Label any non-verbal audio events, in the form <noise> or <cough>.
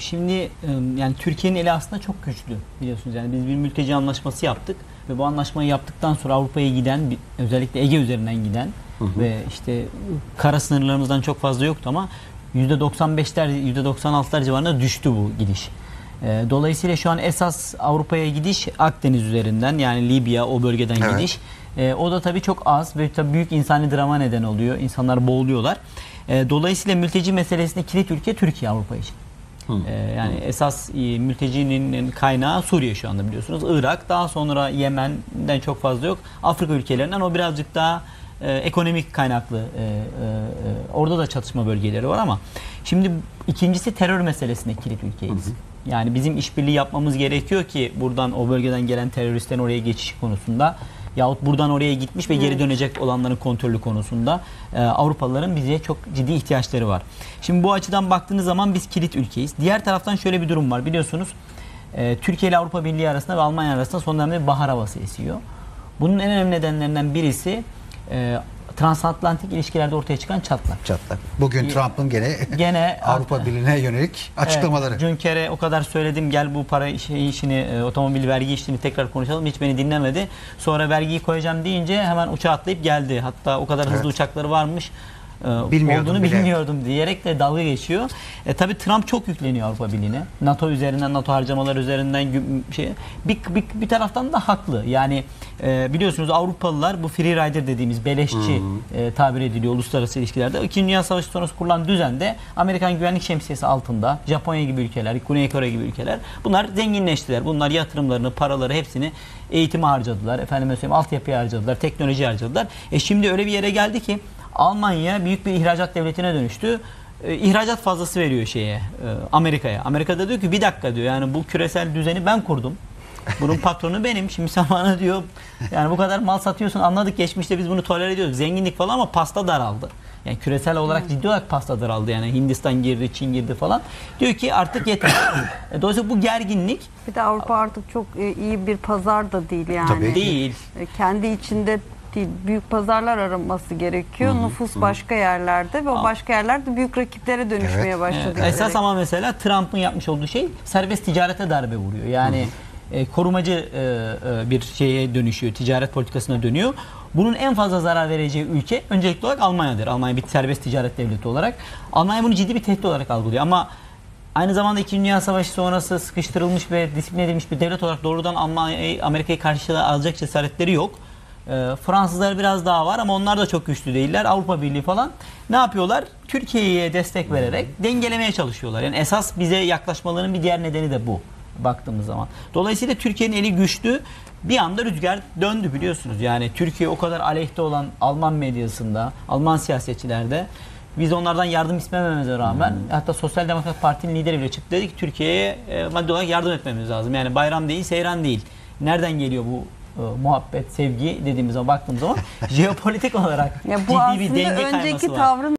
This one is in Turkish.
Şimdi e, yani Türkiye'nin eli aslında çok güçlü biliyorsunuz. Yani biz bir mülteci anlaşması yaptık ve bu anlaşmayı yaptıktan sonra Avrupa'ya giden özellikle Ege üzerinden giden ve işte kara sınırlarımızdan çok fazla yoktu ama %95'ler %96'lar civarında düştü bu gidiş. E, Dolayısıyla şu an esas Avrupa'ya gidiş Akdeniz üzerinden yani Libya o bölgeden Evet. gidiş. E, o da tabii çok az ve tabii büyük insani drama neden oluyor. İnsanlar boğuluyorlar. E, dolayısıyla mülteci meselesinde kilit ülke Türkiye Avrupa için. E, yani esas e, mültecinin kaynağı Suriye şu anda biliyorsunuz. Irak daha sonra Yemen'den çok fazla yok. Afrika ülkelerinden o birazcık daha e, ekonomik kaynaklı. E, e, e, orada da çatışma bölgeleri var ama şimdi ikincisi terör meselesinde kilit ülkeyiz. Yani bizim işbirliği yapmamız gerekiyor ki buradan o bölgeden gelen teröristlerin oraya geçiş konusunda yahut buradan oraya gitmiş ve geri dönecek olanların kontrolü konusunda e, Avrupalıların bize çok ciddi ihtiyaçları var. Şimdi bu açıdan baktığınız zaman biz kilit ülkeyiz. Diğer taraftan şöyle bir durum var biliyorsunuz. e, Türkiye ile Avrupa Birliği arasında ve Almanya arasında son dönemde bir bahar havası esiyor. Bunun en önemli nedenlerinden birisi e, transatlantik ilişkilerde ortaya çıkan çatlak. Çatlak. Bugün Trump'ın gene Gene <laughs> Avrupa Birliği'ne yönelik açıklamaları. Evet, Junker'e o kadar söyledim gel bu para işi- işini, e, otomobil vergi işini tekrar konuşalım. Hiç beni dinlemedi. Sonra vergiyi koyacağım deyince hemen uçağa atlayıp geldi. Hatta o kadar hızlı Evet. uçakları varmış. E, Bilmiyordum olduğunu bile. bilmiyordum diyerek de dalga geçiyor. E, tabii Trump çok yükleniyor Avrupa Birliği'ne. NATO üzerinden, NATO harcamalar üzerinden şey bir, bir, bir taraftan da haklı. Yani e, biliyorsunuz Avrupalılar bu free rider dediğimiz beleşçi e, tabir ediliyor uluslararası ilişkilerde. İkinci Dünya Savaşı sonrası kurulan düzende Amerikan güvenlik şemsiyesi altında Japonya gibi ülkeler, Güney Kore gibi ülkeler bunlar zenginleştiler. Bunlar yatırımlarını, paraları hepsini eğitime harcadılar. Efendime söyleyeyim altyapıya harcadılar, teknoloji harcadılar. E şimdi öyle bir yere geldi ki Almanya büyük bir ihracat devletine dönüştü. E, ihracat fazlası veriyor şeye e, Amerika'ya. Amerika'da diyor ki bir dakika diyor yani bu küresel düzeni ben kurdum. Bunun patronu benim. Şimdi sen bana diyor yani bu kadar mal satıyorsun anladık geçmişte biz bunu tolere ediyoruz. Zenginlik falan ama pasta daraldı. Yani küresel olarak ciddi olarak pasta daraldı. Yani Hindistan girdi, Çin girdi falan. Diyor ki artık yeter. <coughs> E, Dolayısıyla bu gerginlik Bir de Avrupa artık çok e, iyi bir pazar da değil yani. Tabii. değil. E, Kendi içinde değil, büyük pazarlar araması gerekiyor. Nüfus başka yerlerde ve o başka yerlerde büyük rakiplere dönüşmeye Evet. başladı. Evet, esas ama mesela Trump'ın yapmış olduğu şey serbest ticarete darbe vuruyor. Yani e, korumacı e, e, bir şeye dönüşüyor, ticaret politikasına dönüyor. Bunun en fazla zarar vereceği ülke öncelikli olarak Almanya'dır. Almanya bir serbest ticaret devleti olarak. Almanya bunu ciddi bir tehdit olarak algılıyor ama aynı zamanda 2. Dünya Savaşı sonrası sıkıştırılmış ve disiplin edilmiş bir devlet olarak doğrudan Almanya'yı, Amerika'yı karşıya alacak cesaretleri yok. Ee, Fransızlar biraz daha var ama onlar da çok güçlü değiller. Avrupa Birliği falan ne yapıyorlar? Türkiye'ye destek vererek dengelemeye çalışıyorlar. Yani esas bize yaklaşmalarının bir diğer nedeni de bu baktığımız zaman. Dolayısıyla Türkiye'nin eli güçlü. Bir anda rüzgar döndü biliyorsunuz. Yani Türkiye o kadar aleyhte olan Alman medyasında, Alman siyasetçilerde biz onlardan yardım istemememize rağmen hatta Sosyal Demokrat Parti'nin lideri bile çıktı dedi ki Türkiye'ye e, maddi olarak yardım etmemiz lazım. Yani bayram değil, seyran değil. Nereden geliyor bu e, muhabbet, sevgi dediğimiz zaman baktığımız zaman <laughs> jeopolitik olarak Ya bu ciddi bir denge kayması önceki var. tavrın